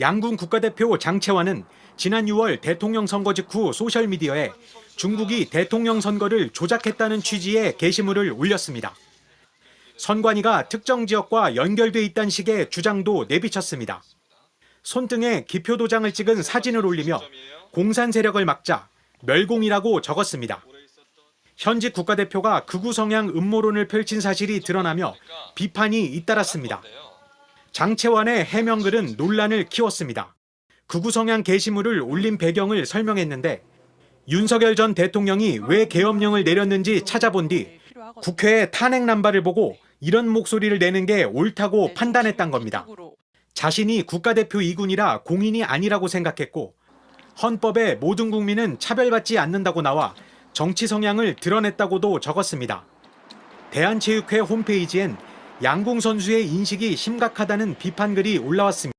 양궁 국가대표 장채환은 지난 6월 대통령 선거 직후 소셜미디어에 중국이 대통령 선거를 조작했다는 취지의 게시물을 올렸습니다. 선관위가 특정 지역과 연결돼 있다는 식의 주장도 내비쳤습니다. 손등에 기표 도장을 찍은 사진을 올리며 공산 세력을 막자 멸공이라고 적었습니다. 현직 국가대표가 극우 성향 음모론을 펼친 사실이 드러나며 비판이 잇따랐습니다. 장채환의 해명글은 논란을 키웠습니다. 극우 성향 게시물을 올린 배경을 설명했는데 윤석열 전 대통령이 왜 계엄령을 내렸는지 찾아본 뒤 국회의 탄핵 남발을 보고 이런 목소리를 내는 게 옳다고 판단했단 겁니다. 자신이 국가대표 이군이라 공인이 아니라고 생각했고 헌법에 모든 국민은 차별받지 않는다고 나와 정치 성향을 드러냈다고도 적었습니다. 대한체육회 홈페이지엔 양궁 선수의 인식이 심각하다는 비판글이 올라왔습니다.